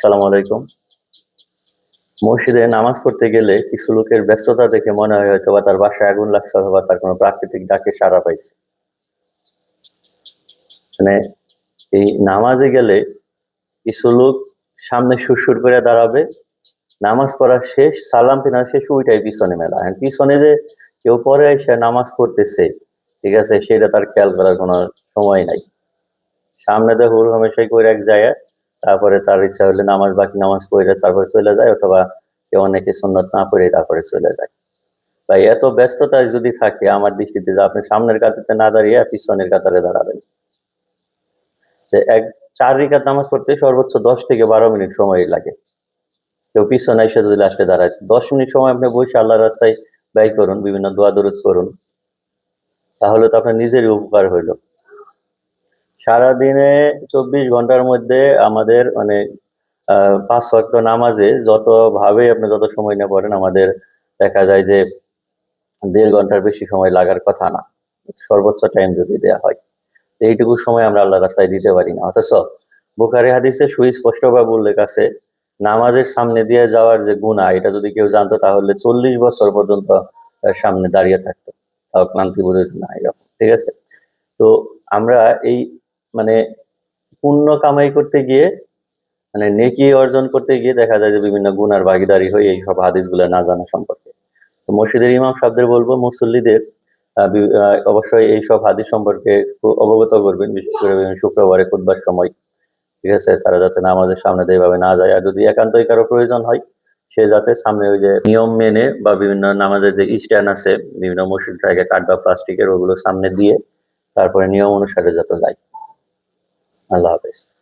আসসালামু আলাইকুম। মসজিদে নামাজ পড়তে গেলে কিছু লোকের ব্যস্ততা দেখে মনে হয় হয়তো বা তার বাসায় আগুন লাগছে অথবা তার কোনো প্রাকৃতিক ডাকে সাড়া পাইছে। মানে এই নামাজে গেলে কিছু লোক সামনে সুরসুর করে দাঁড়াবে, নামাজ পড়া শেষ, সালাম ফিনা শেষ, ওইটাই পিছনে মেলা। এখন পিছনে যে কেউ পরে এসে নামাজ পড়তেছে, ঠিক আছে, সেটা তার খেয়াল করার কোনো সময় নাই। সামনে তো হুর হামেশাই করে এক জায়গায় তারপরে তার ইচ্ছা হলে নামাজ বাকি নামাজ পড়ে তারপরে চলে যায়, অথবা কেউ অনেকে সুন্নত না পড়ে তারপরে চলে যায়। তাই এত ব্যস্ততায় যদি থাকে আমার দৃষ্টিতে, যে আপনি সামনের কাতারে না দাঁড়িয়ে পিছনের কাতারে দাঁড়াবেন। এক, চার রিকাত নামাজ পড়তে সর্বোচ্চ দশ থেকে বারো মিনিট সময় লাগে। কেউ পিছনে এসে যদি লাস্টে দাঁড়ায়, দশ মিনিট সময় আপনি বসে আল্লাহ রাস্তায় ব্যয় করুন, বিভিন্ন দোয়া দরুদ করুন তাহলে তো আপনার নিজেরই উপকার হইল। সারাদিনে চব্বিশ ঘণ্টার মধ্যে আমাদের মানে পাঁচ ওয়াক্ত নামাজে যত ভাবে আপনি যত সময় না পড়েন আমাদের দেখা যায় যে দেড় ঘণ্টার বেশি সময় লাগার কথা না। সর্বোচ্চ টাইম যদি দেওয়া হয়। এইটুকু সময় আমরা আল্লাহ রাস্তায় দিতে পারি না। অথচ বুখারি হাদিসে সুস্পষ্টভাবে উল্লেখ আছে, নামাজের সামনে দিয়ে যাওয়ার যে গুণা এটা যদি কেউ জানতো তাহলে চল্লিশ বছর পর্যন্ত সামনে দাঁড়িয়ে থাকতো। তাও ক্লান্তি বোধ না এরকম, ঠিক আছে? তো আমরা এই মানে পুণ্য কামাই করতে গিয়ে মানে নেকি অর্জন করতে গিয়ে দেখা যায় যে বিভিন্ন গুনার ভাগিদারি হয়ে এই সব হাদিসগুলো না জানা সম্পর্কে। তো মসজিদের ইমাম সাহেবদের বলব, মুসল্লিদের অবশ্যই এই সব হাদিস সম্পর্কে অবগত করবেন, বিশেষ করে শুক্রবারে খুদবার সময়। ঠিক আছে? তারা যাতে নামাজের সামনে এভাবে না যায়। আর যদি একান্তই কারও প্রয়োজন হয়, সে যাতে সামনে ওই যে নিয়ম মেনে বা বিভিন্ন নামাজের যে স্ট্যান্ড আছে, বিভিন্ন মসজিদ থেকে কাঠ বা প্লাস্টিকের ওগুলো সামনে দিয়ে তারপরে নিয়ম অনুসারে যাতে যায়। আল্লাহ হাফেজ।